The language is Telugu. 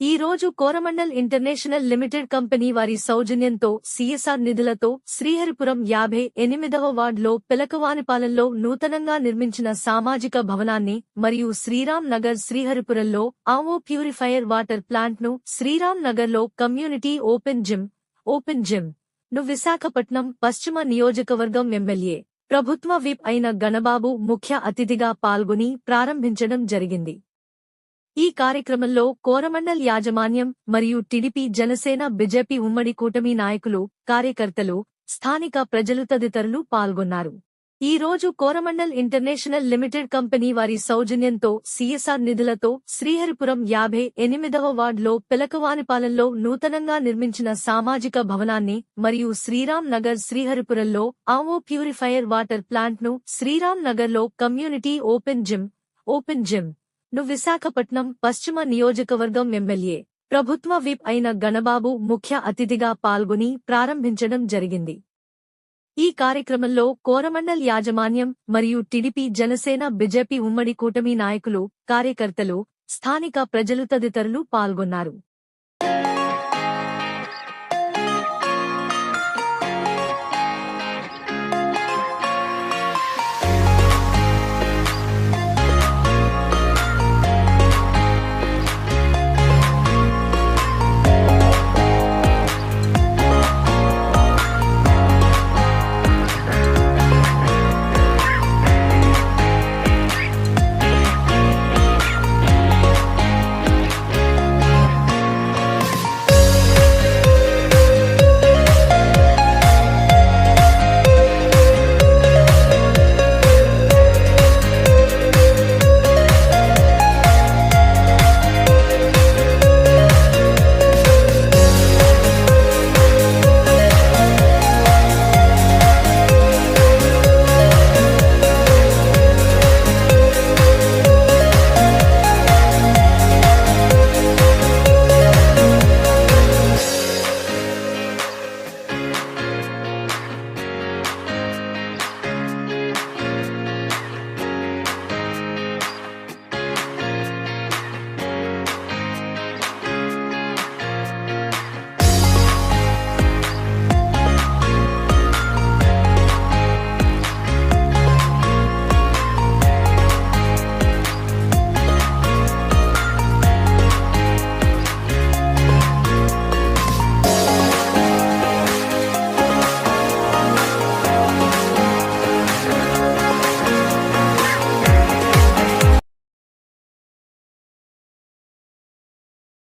ఈ రోజు కోరమండల్ ఇంటర్నేషనల్ లిమిటెడ్ కంపెనీ వారి సౌజన్యంతో సిఎస్ఆర్ నిధులతో శ్రీహరిపురం యాభై ఎనిమిదవ వార్డులో పిలకవానిపాలెంలో నూతనంగా నిర్మించిన సామాజిక భవనాన్ని మరియు శ్రీరామ్ నగర్ శ్రీహరిపురంలో ఆవో ప్యూరిఫైయర్ వాటర్ ప్లాంట్ను శ్రీరామ్ నగర్లో కమ్యూనిటీ ఓపెన్ జిమ్ ఓపెన్ జిమ్ను విశాఖపట్నం పశ్చిమ నియోజకవర్గం ఎమ్మెల్యే ప్రభుత్వ విప్ అయిన గణబాబు ముఖ్య అతిథిగా పాల్గొని ప్రారంభించడం జరిగింది. ఈ కార్యక్రమంలో కోరమండల్ యాజమాన్యం మరియు టిడిపి జనసేన బిజెపి ఉమ్మడి కూటమి నాయకులు కార్యకర్తలు స్థానిక ప్రజలు తదితరులు పాల్గొన్నారు. ఈ రోజు కోరమండల్ ఇంటర్నేషనల్ లిమిటెడ్ కంపెనీ వారి సౌజన్యంతో సిఎస్ఆర్ నిధులతో శ్రీహరిపురం యాభై ఎనిమిదవ వార్డులో పిలకవానిపాలెంలో నూతనంగా నిర్మించిన సామాజిక భవనాన్ని మరియు శ్రీరామ్ నగర్ శ్రీహరిపురంలో ఆవో ప్యూరిఫైయర్ వాటర్ ప్లాంట్ను శ్రీరామ్ నగర్లో community open gym open gym. ను విశాఖపట్నం పశ్చిమ నియోజకవర్గం ఎమ్మెల్యే ప్రభుత్వ విప్ అయిన గణబాబు ముఖ్య అతిథిగా పాల్గొని ప్రారంభించడం జరిగింది. ఈ కార్యక్రమంలో కోరమండల్ యాజమాన్యం మరియు టిడిపి జనసేన బిజెపి ఉమ్మడి కూటమి నాయకులు కార్యకర్తలు స్థానిక ప్రజలు తదితరులు పాల్గొన్నారు.